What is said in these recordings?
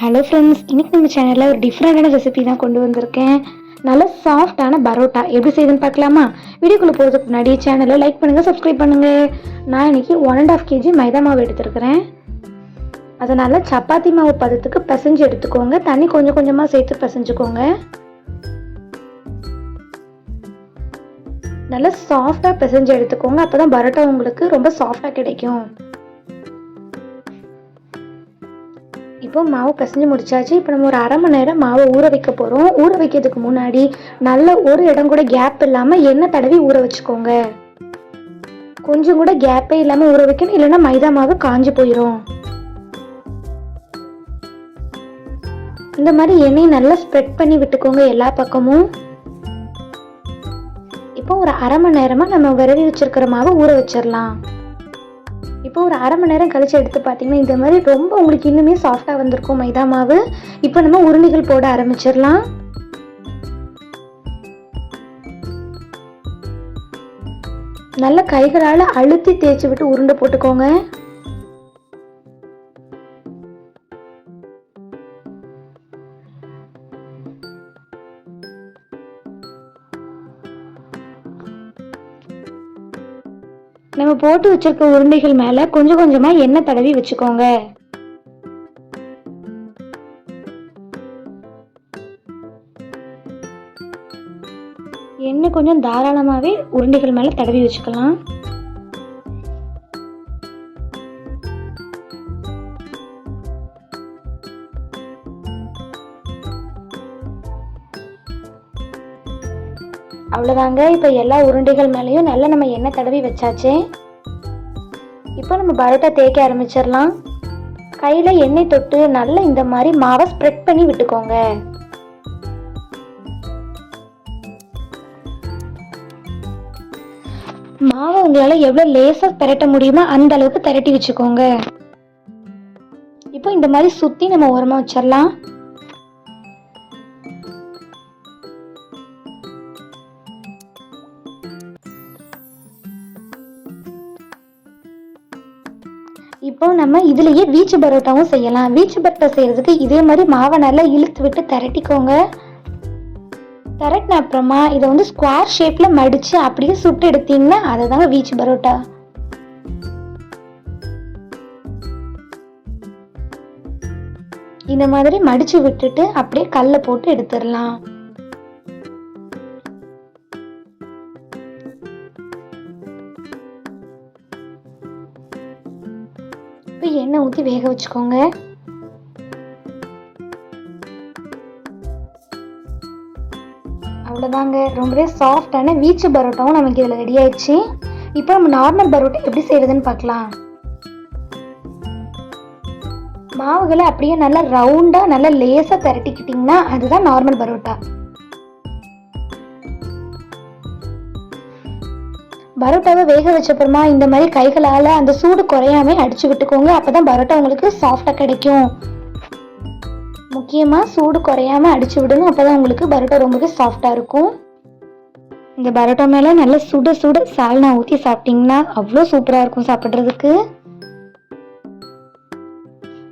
Hello friends இன்றைக்கி நம்ம சேனலில் ஒரு டிஃப்ரெண்ட்டான ரெசிபி தான் கொண்டு வந்திருக்கேன். நல்ல சாஃப்டான பரோட்டா. எப்படி செய்யுதுன்னு பார்க்கலாமா? வீடியோக்குள்ளே போகிறதுக்கு முன்னாடி சேனலை லைக் பண்ணுங்கள் சப்ஸ்கிரைப் பண்ணுங்கள் நான் இன்னைக்கு ஒன் அண்ட் ஆஃப் கேஜி மைதா மாவு எடுத்துருக்கிறேன். அதனால் சப்பாத்தி மாவு பதத்துக்கு பிசைஞ்சு எடுத்துக்கோங்க. தண்ணி கொஞ்சம் கொஞ்சமாக சேர்த்து பிசைஞ்சுக்கோங்க. நல்லா சாஃப்டாக பிசைஞ்சு எடுத்துக்கோங்க. அப்போ தான் பரோட்டா உங்களுக்கு ரொம்ப சாஃப்டாக கிடைக்கும். இப்போ மாவு பிசைஞ்சு முடிச்சாச்சு. இப்போ நம்ம ஒரு அரை மணி நேரம் மாவை ஊற வைக்க போகிறோம் ஊற வைக்கிறதுக்கு முன்னாடி நல்ல ஒரு இடம் கூட கேப் இல்லாமல் எண்ணெய் தடவி ஊற வச்சுக்கோங்க. கொஞ்சம் கூட கேப்பே இல்லாமல் ஊற வைக்கணும். இல்லைன்னா மைதா மாவு காஞ்சு போயிடும் இந்த மாதிரி எண்ணெய் நல்லா ஸ்ப்ரெட் பண்ணி விட்டுக்கோங்க எல்லா பக்கமும். இப்போ ஒரு அரை மணி நேரமாக நம்ம விரவி வச்சிருக்கிற மாவை ஊற வச்சிடலாம் இப்போ ஒரு அரை மணி நேரம் கழிச்சு எடுத்து பார்த்தீங்கன்னா இந்த மாதிரி ரொம்ப உங்களுக்கு இன்னுமே சாஃப்டாக வந்திருக்கும் மைதா மாவு. இப்போ நம்ம உருண்டைகள் போட ஆரம்பிச்சிடலாம். நல்ல கைகளால் அழுத்தி தேய்ச்சி விட்டு உருண்டை போட்டுக்கோங்க. நம்ம போட்டு வச்சிருக்க உருண்டைகள் மேல கொஞ்சம் கொஞ்சமா எண்ணெய் தடவி வச்சுக்கோங்க. எண்ணெய் கொஞ்சம் தாராளமாவே உருண்டைகள் மேல தடவி வச்சுக்கலாம். அவ்வளோதாங்க இப்போ எல்லா உருண்டைகள் மேலேயும் நல்லா நம்ம எண்ணெய் தடவி வச்சாச்சு. இப்போ நம்ம பரோட்டா தேய்க்க ஆரம்பிச்சிடலாம். கையில் எண்ணெய் தொட்டு நல்லா இந்த மாதிரி மாவை ஸ்ப்ரெட் பண்ணி விட்டுக்கோங்க. மாவை உங்களால் எவ்வளோ லேசாக திரட்ட முடியுமோ அந்த அளவுக்கு திரட்டி வச்சுக்கோங்க. இப்போ இந்த மாதிரி சுற்றி நம்ம உரமாக வச்சிடலாம். இப்போ நம்ம இதுலயே வீச்சு பரோட்டாவும் செய்யலாம். வீச்சு பரோட்டா செய்யறதுக்கு இதே மாதிரி மாவை நல்லா இழுத்து விட்டு திரட்டிக்கோங்க. திரட்டின அப்புறமா இதை வந்து ஸ்கொயர் ஷேப்ல மடிச்சு அப்படியே சுட்டு எடுத்தீங்கன்னா அதுதாங்க வீச்சு பரோட்டா. இந்த மாதிரி மடிச்சு விட்டுட்டு அப்படியே கல்ல போட்டு எடுத்துடலாம். இப்போ எண்ணெய் ஊற்றி வேக வச்சுக்கோங்க. அவ்வளோதாங்க. ரொம்பவே சாஃப்டான வீச்சு பரோட்டாவும் நமக்கு இதில் ரெடி ஆயிடுச்சு. இப்போ நம்ம நார்மல் பரோட்டா எப்படி செய்யறதுன்னு பார்க்கலாம். மாவுகளை அப்படியே நல்லா ரவுண்டாக நல்லா லேசாக திரட்டிக்கிட்டிங்கன்னா அதுதான் நார்மல் பரோட்டா. பரோட்டாவை வேக வச்சப்புறமா இந்த மாதிரி கைகளால் அந்த சூடு குறையாம அடிச்சு விட்டுக்கோங்க அப்போ தான் பரோட்டா உங்களுக்கு சாஃப்டாக கிடைக்கும். முக்கியமாக சூடு குறையாம அடிச்சு விடணும். அப்பதான் உங்களுக்கு பரோட்டா ரொம்பவே சாஃப்டாக இருக்கும். இந்த பரோட்டா மேலே நல்ல சுட சுட சால்னா ஊற்றி சாப்பிட்டிங்கன்னா அவ்வளோ சூப்பராக இருக்கும் சாப்பிட்றதுக்கு.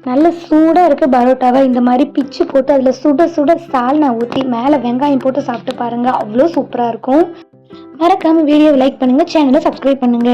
நல்ல சூடாக இருக்க பரோட்டாவை இந்த மாதிரி பிச்சு போட்டு அதில் சுட சுட சால்னா ஊற்றி மேலே வெங்காயம் போட்டு சாப்பிட்டு பாருங்க. அவ்வளோ சூப்பராக இருக்கும். மறக்காம வீடியோ லைக் பண்ணுங்க சேனலை சப்ஸ்கிரைப் பண்ணுங்க.